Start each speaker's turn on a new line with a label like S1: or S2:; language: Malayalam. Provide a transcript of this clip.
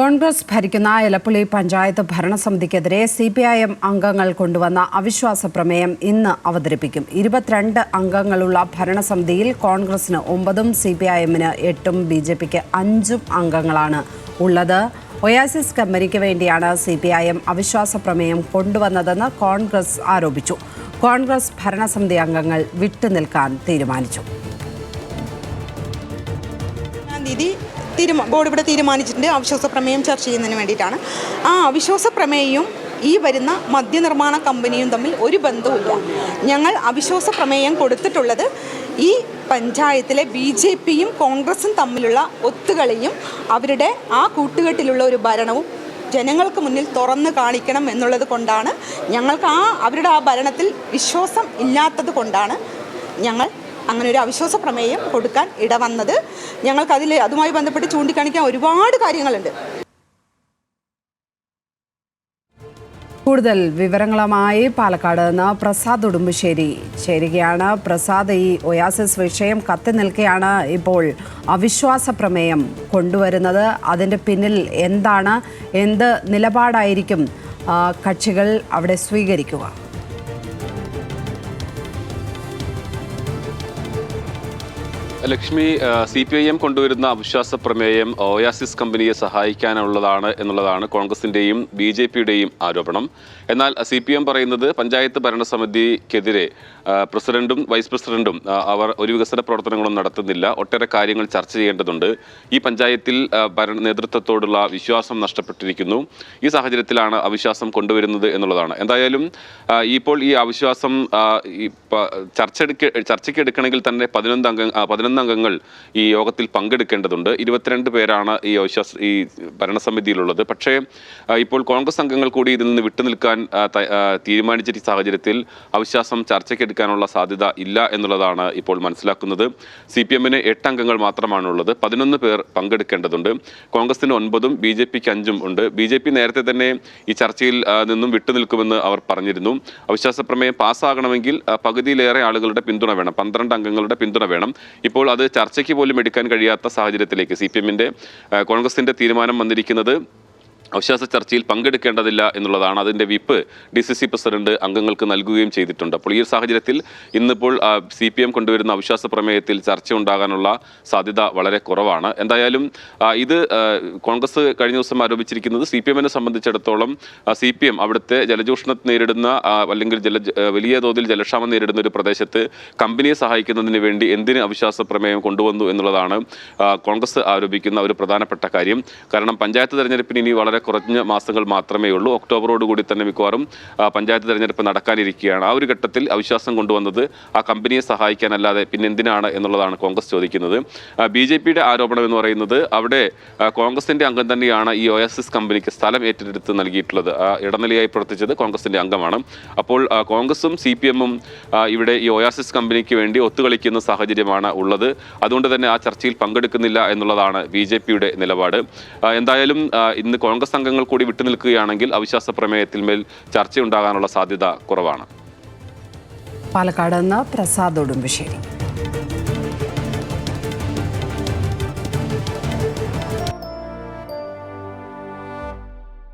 S1: കോൺഗ്രസ് ഭരിക്കുന്ന എലപ്പുള്ളി പഞ്ചായത്ത് ഭരണസമിതിക്കെതിരെ സി പി ഐ എം അംഗങ്ങൾ കൊണ്ടുവന്ന അവിശ്വാസ പ്രമേയം ഇന്ന് അവതരിപ്പിക്കും. ഇരുപത്തിരണ്ട് അംഗങ്ങളുള്ള ഭരണസമിതിയിൽ കോൺഗ്രസിന് ഒമ്പതും സി പി ഐ എമ്മിന് എട്ടും ബി ജെ പിക്ക് അഞ്ചും അംഗങ്ങളാണ് ഉള്ളത്. ഒയാസിസ് കമ്പനിക്ക് വേണ്ടിയാണ് സി പി ഐ എം അവിശ്വാസ പ്രമേയം കൊണ്ടുവന്നതെന്ന് കോൺഗ്രസ് ആരോപിച്ചു. കോൺഗ്രസ് ഭരണസമിതി അംഗങ്ങൾ വിട്ടുനിൽക്കാൻ തീരുമാനിച്ചു.
S2: തീരുമാ ബോർഡ് ഇവിടെ തീരുമാനിച്ചിട്ടുണ്ട്. അവിശ്വാസ പ്രമേയം ചർച്ച ചെയ്യുന്നതിന് വേണ്ടിയിട്ടാണ്. ആ അവിശ്വാസ പ്രമേയവും ഈ വരുന്ന മദ്യനിർമ്മാണ കമ്പനിയും തമ്മിൽ ഒരു ബന്ധവുമില്ല. ഞങ്ങൾ അവിശ്വാസ പ്രമേയം കൊടുത്തിട്ടുള്ളത് ഈ പഞ്ചായത്തിലെ ബി ജെ പിയും കോൺഗ്രസും തമ്മിലുള്ള ഒത്തുകളിയും അവരുടെ ആ കൂട്ടുകെട്ടിലുള്ള ഒരു ഭരണവും ജനങ്ങൾക്ക് മുന്നിൽ തുറന്ന് കാണിക്കണം എന്നുള്ളത് കൊണ്ടാണ് ഞങ്ങൾക്ക് ആ അവരുടെ ആ ഭരണത്തിൽ വിശ്വാസം ഇല്ലാത്തത് കൊണ്ടാണ് ഞങ്ങൾ അങ്ങനെ ഒരു അവിശ്വാസ പ്രമേയം കൊടുക്കാൻ ഇടവന്നത്. ഞങ്ങൾക്ക് അതിൽ അതുമായി ബന്ധപ്പെട്ട് ചൂണ്ടിക്കാണിക്കാൻ ഒരുപാട് കാര്യങ്ങളുണ്ട്.
S1: കൂടുതൽ വിവരങ്ങളുമായി പാലക്കാട് നിന്ന് പ്രസാദ് ഉടുമ്പശ്ശേരി ചേരുകയാണ്. പ്രസാദ് ഈ ഒയാസിസ് വിഷയം കത്തി നിൽക്കുകയാണ് ഇപ്പോൾ അവിശ്വാസ പ്രമേയം കൊണ്ടുവരുന്നത്. അതിന്റെ പിന്നിൽ എന്താണ് എന്ത് നിലപാടായിരിക്കും കക്ഷികൾ അവിടെ സ്വീകരിക്കുക?
S3: Lakshmi C P I M കൊണ്ടുവരുന്ന അവിശ്വാസ പ്രമേയം ഓയാസിസ് കമ്പനിയെ സഹായിക്കാനുള്ളതാണ് എന്നുള്ളതാണ് കോൺഗ്രസിന്റെയും ബി ജെ പിയുടെയും ആരോപണം. എന്നാൽ സി പി എം പറയുന്നത് പഞ്ചായത്ത് ഭരണസമിതിക്കെതിരെ പ്രസിഡന്റും വൈസ് പ്രസിഡന്റും അവർ ഒരു വികസന പ്രവർത്തനങ്ങളും നടത്തുന്നില്ല. ഒട്ടേറെ കാര്യങ്ങൾ ചർച്ച ചെയ്യേണ്ടതുണ്ട്. ഈ പഞ്ചായത്തിൽ ഭരണ നേതൃത്വത്തോടുള്ള വിശ്വാസം നഷ്ടപ്പെട്ടിരിക്കുന്നു. ഈ സാഹചര്യത്തിലാണ് അവിശ്വാസം കൊണ്ടുവരുന്നത് എന്നുള്ളതാണ്. എന്തായാലും ഇപ്പോൾ ഈ അവിശ്വാസം ചർച്ചെടുക്ക ചർച്ചയ്ക്ക് എടുക്കണമെങ്കിൽ തന്നെ പതിനൊന്ന് അംഗ ആ, പതിനൊന്ന് അംഗങ്ങൾ ഈ യോഗത്തിൽ പങ്കെടുക്കേണ്ടതുണ്ട്. ഇരുപത്തിരണ്ട് പേരാണ് ഈ അവിശ്വാസ ഈ ഭരണസമിതിയിലുള്ളത്. പക്ഷേ ഇപ്പോൾ കോൺഗ്രസ് അംഗങ്ങൾ കൂടി ഇതിൽ നിന്ന് വിട്ടുനിൽക്കാൻ തീരുമാനിച്ച സാഹചര്യത്തിൽ അവിശ്വാസം ചർച്ചയ്ക്കെടുക്കാനുള്ള സാധ്യത ഇല്ല എന്നുള്ളതാണ് ഇപ്പോൾ മനസ്സിലാക്കുന്നത്. സി പി എമ്മിന് എട്ട് അംഗങ്ങൾ മാത്രമാണുള്ളത്. പതിനൊന്ന് പേർ പങ്കെടുക്കേണ്ടതുണ്ട്. കോൺഗ്രസിന് ഒൻപതും ബി ജെ പിക്ക് അഞ്ചും ഉണ്ട്. ബി ജെ പി നേരത്തെ തന്നെ ഈ ചർച്ചയിൽ നിന്നും വിട്ടുനിൽക്കുമെന്ന് അവർ പറഞ്ഞിരുന്നു. അവിശ്വാസ പ്രമേയം പാസ്സാകണമെങ്കിൽ പകുതിയിലേറെ ആളുകളുടെ പിന്തുണ വേണം. പന്ത്രണ്ട് അംഗങ്ങളുടെ പിന്തുണ വേണം. ഇപ്പോൾ അത് ചർച്ചയ്ക്ക് പോലും എടുക്കാൻ കഴിയാത്ത സാഹചര്യത്തിലേക്ക് സി പി എമ്മിന്റെ കോൺഗ്രസിന്റെ തീരുമാനം വന്നിരിക്കുന്നത്. അവിശ്വാസ ചർച്ചയിൽ പങ്കെടുക്കേണ്ടതില്ല എന്നുള്ളതാണ് അതിന്റെ whip D C C president അംഗങ്ങൾക്ക് നൽകുകയും ചെയ്തിട്ടുണ്ട്. അപ്പോൾ ഈ ഒരു സാഹചര്യത്തിൽ ഇന്നിപ്പോൾ സി പി എം കൊണ്ടുവരുന്ന അവിശ്വാസ പ്രമേയത്തിൽ ചർച്ച ഉണ്ടാകാനുള്ള സാധ്യത വളരെ കുറവാണ്. എന്തായാലും ഇത് കോൺഗ്രസ് കഴിഞ്ഞ ദിവസം ആരോപിച്ചിരിക്കുന്നത് സി പി എമ്മിനെ സംബന്ധിച്ചിടത്തോളം സി പി എം അവിടുത്തെ ജലചൂഷണം നേരിടുന്ന അല്ലെങ്കിൽ ജല വലിയ തോതിൽ ജലക്ഷാമം നേരിടുന്ന ഒരു പ്രദേശത്ത് കമ്പനിയെ സഹായിക്കുന്നതിന് വേണ്ടി എന്തിന് അവിശ്വാസ പ്രമേയം കൊണ്ടുവന്നു എന്നുള്ളതാണ് കോൺഗ്രസ് ആരോപിക്കുന്ന ഒരു പ്രധാനപ്പെട്ട കാര്യം. കാരണം പഞ്ചായത്ത് തെരഞ്ഞെടുപ്പിന് ഇനി വളരെ കുറഞ്ഞ മാസങ്ങൾ മാത്രമേ ഉള്ളൂ. ഒക്ടോബറോട് കൂടി തന്നെ മിക്കവാറും പഞ്ചായത്ത് തെരഞ്ഞെടുപ്പ് നടക്കാനിരിക്കുകയാണ്. ആ ഒരു ഘട്ടത്തിൽ അവിശ്വാസം കൊണ്ടുവന്നത് ആ കമ്പനിയെ സഹായിക്കാനല്ലാതെ പിന്നെ എന്തിനാണ് എന്നുള്ളതാണ് കോൺഗ്രസ് ചോദിക്കുന്നത്. ബി ജെ പിയുടെ ആരോപണം എന്ന് പറയുന്നത് അവിടെ കോൺഗ്രസിന്റെ അംഗം തന്നെയാണ് ഈ ഒ എസ് എസ് കമ്പനിക്ക് സ്ഥലം ഏറ്റെടുത്ത് നൽകിയിട്ടുള്ളത്. ഇടനിലയായി പ്രവർത്തിച്ചത് കോൺഗ്രസിന്റെ അംഗമാണ്. അപ്പോൾ കോൺഗ്രസും സി പി എമ്മും ഇവിടെ ഈ ഒയാസിസ് കമ്പനിക്ക് വേണ്ടി ഒത്തുകളിക്കുന്ന സാഹചര്യമാണ് ഉള്ളത്. അതുകൊണ്ട് തന്നെ ആ ചർച്ചയിൽ പങ്കെടുക്കുന്നില്ല എന്നുള്ളതാണ് ബി ജെ പിയുടെ നിലപാട്. എന്തായാലും ഇന്ന് കോൺഗ്രസ് അംഗങ്ങൾ കൂടി വിട്ടുനിൽക്കുകയാണെങ്കിൽ അവിശ്വാസ പ്രമേയത്തിൽ മേൽ ചർച്ചയുണ്ടാകാനുള്ള സാധ്യത കുറവാണ്.
S1: പാലക്കാട് പ്രസാദ് ഉടുമ്പശ്ശേരി.